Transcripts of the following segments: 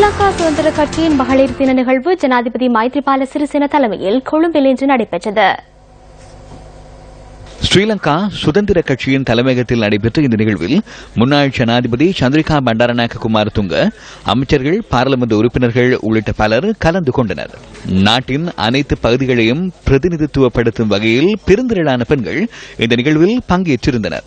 ஸ்ரீலங்கா சுதந்திர கட்சியின் மகளிர் தின நிகழ்வு ஜனாதிபதி மைத்ரிபால சிறிசேன தலைமையில் கொழும்பில் இன்று நடைபெற்றது. ஸ்ரீலங்கா சுதந்திர கட்சியின் தலைமையகத்தில் நடைபெற்ற இந்த நிகழ்வில் முன்னாள் ஜனாதிபதி சந்திரிகா பண்டாரநாயக்க குமார் துங்க அமைச்சர்கள் பாராளுமன்ற உறுப்பினர்கள் உள்ளிட்ட பலர் கலந்து கொண்டனர். நாட்டின் அனைத்து பகுதிகளையும் பிரதிநிதித்துவப்படுத்தும் வகையில் பெருந்திரளான பெண்கள் இந்த நிகழ்வில் பங்கேற்றிருந்தனர்.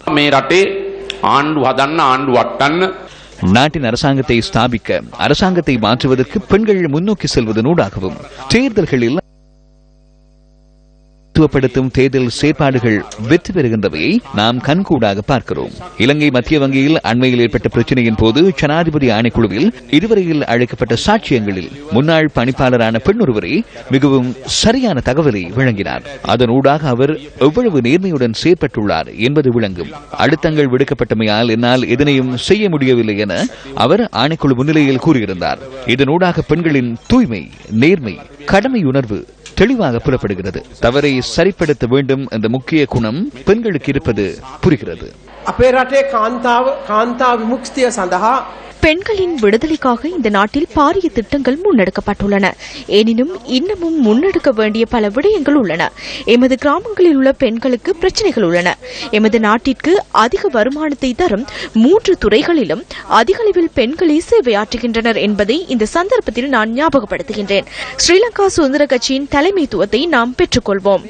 நாட்டின் அரசாங்கத்தை ஸ்தாபிக்க அரசாங்கத்தை மாற்றுவதற்கு பெண்கள் முன்னோக்கி செல்வதனூடாகவும் தேர்தல்களில் தனித்துவப்படுத்தும் தேர்தல் செயற்பாடுகள் வெற்றி பெறுகின்றவையை நாம் கண்கூடாக பார்க்கிறோம். இலங்கை மத்திய வங்கியில் அண்மையில் ஏற்பட்ட பிரச்சனையின் போது ஜனாதிபதி ஆணைக்குழுவில் இதுவரையில் அழைக்கப்பட்ட சாட்சியங்களில் முன்னாள் பணிப்பாளரான பெண் ஒருவரை மிகவும் சரியான தகவலை வழங்கினார். அதனூடாக அவர் எவ்வளவு நேர்மையுடன் செயற்பட்டுள்ளார் என்பது விளங்கும். அழுத்தங்கள் விடுக்கப்பட்டமையால் என்னால் எதனையும் செய்ய முடியவில்லை என அவர் ஆணைக்குழு முன்னிலையில் கூறியிருந்தார். இதனூடாக பெண்களின் தூய்மை நேர்மை கடமையுணர்வு தெளிவாக புலப்படுகிறது. தவறை சரிப்படுத்த வேண்டும் என்ற முக்கிய குணம் பெண்களுக்கு இருப்பது புரிகிறது. අපේ රටේ කාන්තාව කාන්තා විමුක්තිය සඳහා பெண்களின் விடுதலைக்காக இந்த நாட்டில் பாரிய திட்டங்கள் முன்னெடுக்கப்பட்டுள்ளன எனினும் இன்னமும் முன்னெடுக்க வேண்டிய பல விடயங்கள் உள்ளன எமது கிராமங்களில் உள்ள பெண்களுக்கு பிரச்சனைகள் உள்ளன எமது நாட்டிற்கு அதிக வருமானத்தை தரும் மூன்று துறைகளிலும் அதிக அளவில் பெண்களே சேவையாற்றுகின்றனர் என்பதை இந்த சந்தர்ப்பத்தில் நான் ஞாபகப்படுத்துகின்றேன் ஸ்ரீலங்கா சுதந்திர கட்சியின் தலைமைத்துவத்தை நாம் பெற்றுக்கொள்வோம்